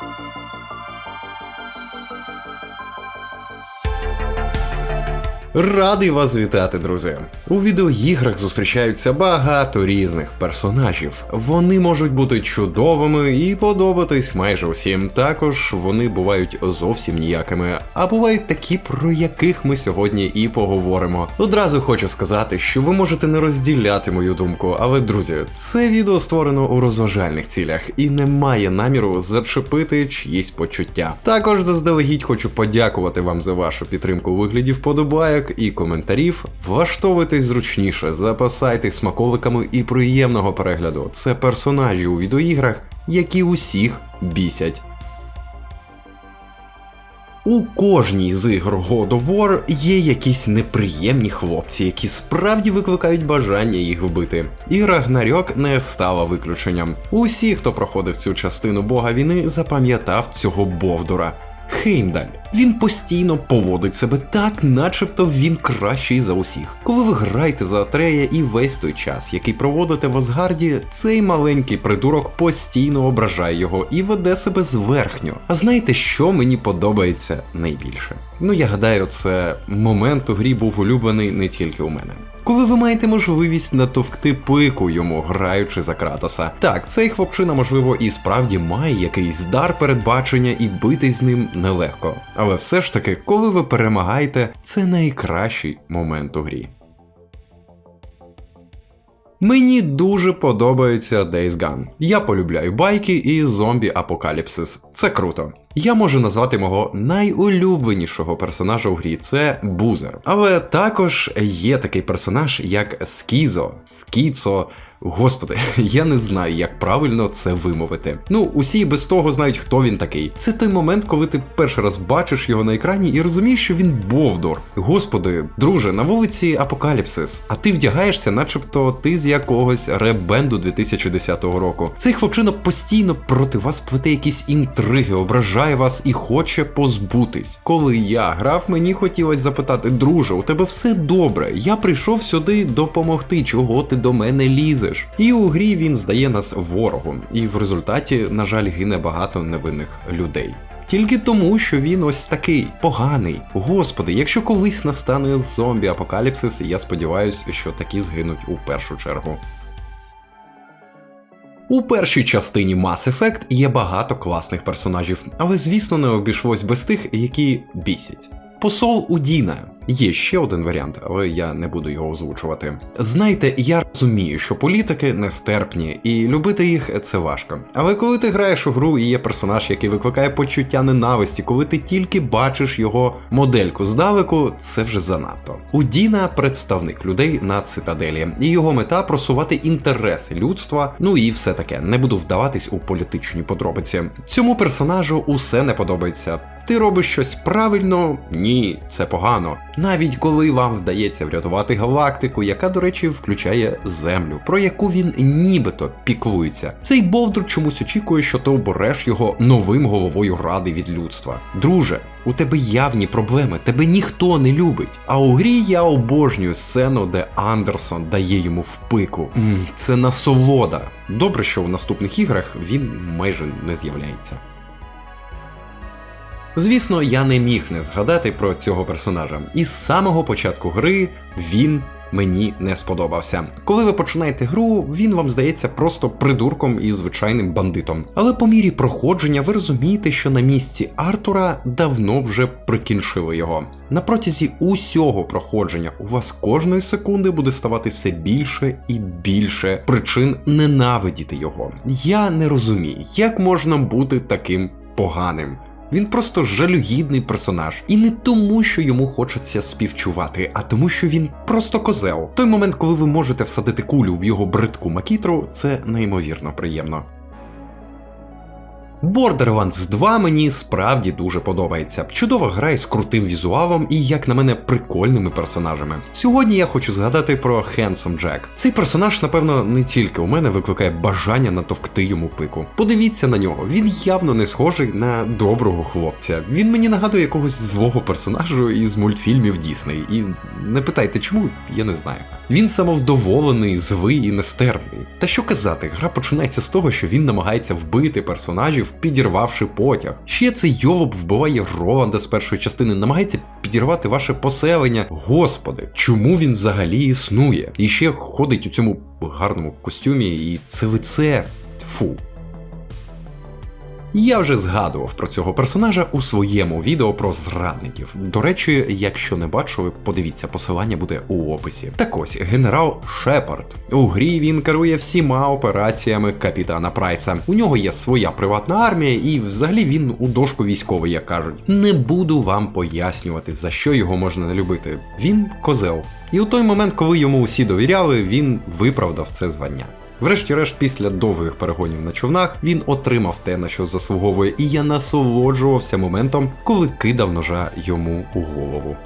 thank you Радий вас вітати, друзі. У відеоіграх зустрічаються багато різних персонажів. Вони можуть бути чудовими і подобатись майже усім. Також вони бувають зовсім ніякими, а бувають такі, про яких ми сьогодні і поговоримо. Одразу хочу сказати, що ви можете не розділяти мою думку, але друзі, це відео створено у розважальних цілях і не має наміру зачепити чиїсь почуття. Також заздалегідь хочу подякувати вам за вашу підтримку у вигляді вподобайок і коментарів. Влаштовуйтесь зручніше, запасайтесь смаколиками і приємного перегляду. Це персонажі у відеоіграх, які усіх бісять. У кожній з ігор God of War є якісь неприємні хлопці, які справді викликають бажання їх вбити. І Рагнарьок не стала виключенням. Усі, хто проходив цю частину бога війни, запам'ятав цього Бовдура. Хеймдаль. Він постійно поводить себе так, начебто він кращий за усіх. Коли ви граєте за Атрея і весь той час, який проводите в Асгарді, цей маленький придурок постійно ображає його і веде себе зверхньо. А знаєте, що мені подобається найбільше? Ну я гадаю, це момент у грі був улюблений не тільки у мене. Коли ви маєте можливість натовкти пику йому, граючи за Кратоса. Так, цей хлопчина, можливо, і справді має якийсь дар передбачення, і битись з ним нелегко. Але все ж таки, коли ви перемагаєте, це найкращий момент у грі. Мені дуже подобається Days Gone. Я полюбляю байки і зомбі апокаліпсис. Це круто. Я можу назвати мого найулюбленішого персонажа у грі це Бузер. Але також є такий персонаж, як Скізо, Скіцо. Господи, я не знаю, як правильно це вимовити. Ну, усі без того знають, хто він такий. Це той момент, коли ти перший раз бачиш його на екрані і розумієш, що він Бовдор. Господи, друже, на вулиці Апокаліпсис, а ти вдягаєшся, начебто ти з якогось ребенду 2010 року. Цей хлопчина постійно проти вас плете якісь інтриги, ображає вас і хоче позбутись. Коли я грав, мені хотілося запитати, друже, у тебе все добре. Я прийшов сюди допомогти, чого ти до мене лізеш. І у грі він здає нас ворогу, і в результаті, на жаль, гине багато невинних людей. Тільки тому, що він ось такий поганий. Господи, якщо колись настане зомбі апокаліпсис, я сподіваюся, що такі згинуть у першу чергу. У першій частині Mass Effect є багато класних персонажів, але звісно не обійшлось без тих, які бісять. Посол Удіна. Є ще один варіант, але я не буду його озвучувати. Знаєте, я розумію, що політики нестерпні, і любити їх це важко. Але коли ти граєш у гру і є персонаж, який викликає почуття ненависті, коли ти тільки бачиш його модельку здалеку, це вже занадто. Удіна представник людей на цитаделі, і його мета просувати інтереси людства. Ну і все таке. Не буду вдаватись у політичні подробиці. Цьому персонажу усе не подобається. Ти робиш щось правильно? Ні, це погано. Навіть коли вам вдається врятувати галактику, яка, до речі, включає Землю, про яку він нібито піклується. Цей Бовдур чомусь очікує, що ти обереш його новим головою ради від людства. Друже, у тебе явні проблеми, тебе ніхто не любить. А у грі я обожнюю сцену, де Андерсон дає йому впику. Це насолода. Добре, що в наступних іграх він майже не з'являється. Звісно, я не міг не згадати про цього персонажа. І з самого початку гри він мені не сподобався. Коли ви починаєте гру, він вам здається просто придурком і звичайним бандитом. Але по мірі проходження ви розумієте, що на місці Артура давно вже прикінчили його. На протязі усього проходження у вас кожної секунди буде ставати все більше і більше причин ненавидіти його. Я не розумію, як можна бути таким поганим. Він просто жалюгідний персонаж. І не тому, що йому хочеться співчувати, а тому, що він просто козел. Той момент, коли ви можете всадити кулю в його бридку макітру, це неймовірно приємно. Borderlands 2 мені справді дуже подобається. Чудова гра із крутим візуалом і, як на мене, прикольними персонажами. Сьогодні я хочу згадати про Handsome Jack. Цей персонаж, напевно, не тільки у мене викликає бажання натовкти йому пику. Подивіться на нього, він явно не схожий на доброго хлопця. Він мені нагадує якогось злого персонажу із мультфільмів Дісней. І не питайте, чому, я не знаю. Він самовдоволений, злий і нестерпний. Та що казати, гра починається з того, що він намагається вбити персонажів друзів, підірвавши потяг. Ще цей йолоб вбиває Роланда з першої частини, намагається підірвати ваше поселення. Господи, чому він взагалі існує? І ще ходить у цьому гарному костюмі, і це лице. Фу. Я вже згадував про цього персонажа у своєму відео про зрадників. До речі, якщо не бачили, подивіться, посилання буде у описі. Так ось генерал Шепард. У грі він керує всіма операціями капітана Прайса. У нього є своя приватна армія, і взагалі він у дошку військовий, як кажуть. Не буду вам пояснювати, за що його можна не любити. Він козел. І у той момент, коли йому усі довіряли, він виправдав це звання. Врешті-решт, після довгих перегонів на човнах, він отримав те, на що заслуговує, і я насолоджувався моментом, коли кидав ножа йому у голову.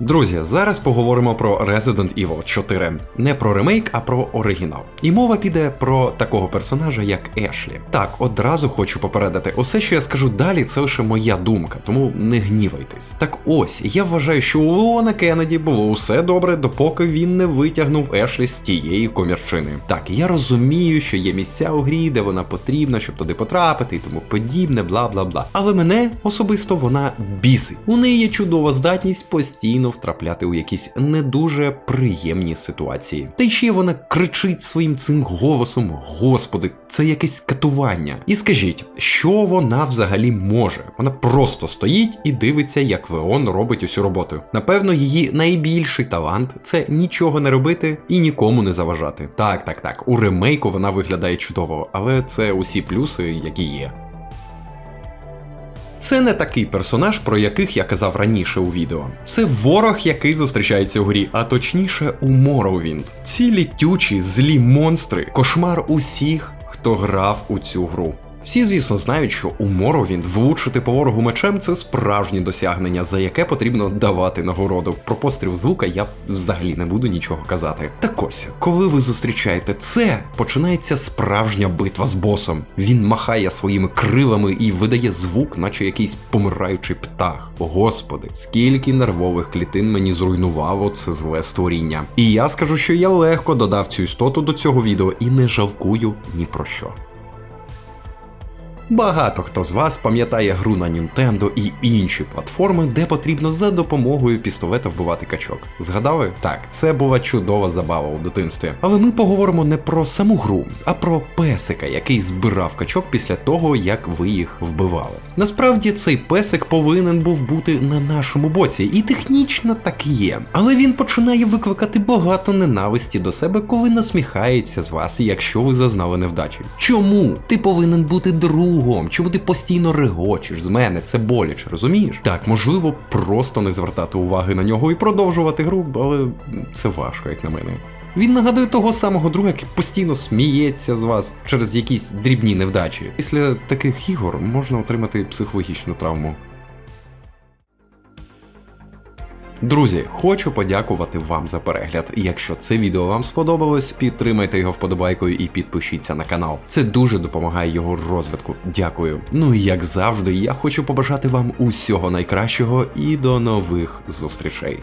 Друзі, зараз поговоримо про Resident Evil 4. Не про ремейк, а про оригінал. І мова піде про такого персонажа, як Ешлі. Так, одразу хочу попередити, усе, що я скажу далі, це лише моя думка, тому не гнівайтесь. Так ось, я вважаю, що у Леона Кеннеді було усе добре, допоки він не витягнув Ешлі з тієї комірчини. Так, я розумію, що є місця у грі, де вона потрібна, щоб туди потрапити і тому подібне, бла бла бла. Але мене особисто вона бісить. У неї є чудова здатність постійно втрапляти у якісь не дуже приємні ситуації. Та й ще вона кричить своїм цим голосом: Господи, це якесь катування. І скажіть, що вона взагалі може? Вона просто стоїть і дивиться, як Леон робить усю роботу. Напевно, її найбільший талант це нічого не робити і нікому не заважати. Так, так, так. У ремейку вона виглядає чудово, але це усі плюси, які є. Це не такий персонаж, про яких я казав раніше у відео. Це ворог, який зустрічається у грі, а точніше у Morrowind. Ці літючі, злі монстри, кошмар усіх, хто грав у цю гру. Всі, звісно, знають, що у Morrowind влучити по ворогу мечем це справжнє досягнення, за яке потрібно давати нагороду. Про постріл з лука я взагалі не буду нічого казати. Так ось, коли ви зустрічаєте це, починається справжня битва з босом. Він махає своїми крилами і видає звук, наче якийсь помираючий птах. Господи, скільки нервових клітин мені зруйнувало це зле створіння. І я скажу, що я легко додав цю істоту до цього відео і не жалкую ні про що. Багато хто з вас пам'ятає гру на Nintendo і інші платформи, де потрібно за допомогою пістолета вбивати качок. Згадали? Так, це була чудова забава у дитинстві. Але ми поговоримо не про саму гру, а про песика, який збирав качок після того, як ви їх вбивали. Насправді цей песик повинен був бути на нашому боці, і технічно так і є. Але він починає викликати багато ненависті до себе, коли насміхається з вас, якщо ви зазнали невдачі. Чому? Ти повинен бути другом. Чому ти постійно регочеш з мене? Це боляче, розумієш? Так, можливо, просто не звертати уваги на нього і продовжувати гру, але це важко, як на мене. Він нагадує того самого друга, який постійно сміється з вас через якісь дрібні невдачі. Після таких ігор можна отримати психологічну травму. Друзі, хочу подякувати вам за перегляд. Якщо це відео вам сподобалось, підтримайте його вподобайкою і підпишіться на канал. Це дуже допомагає його розвитку. Дякую. Ну і як завжди, я хочу побажати вам усього найкращого і до нових зустрічей.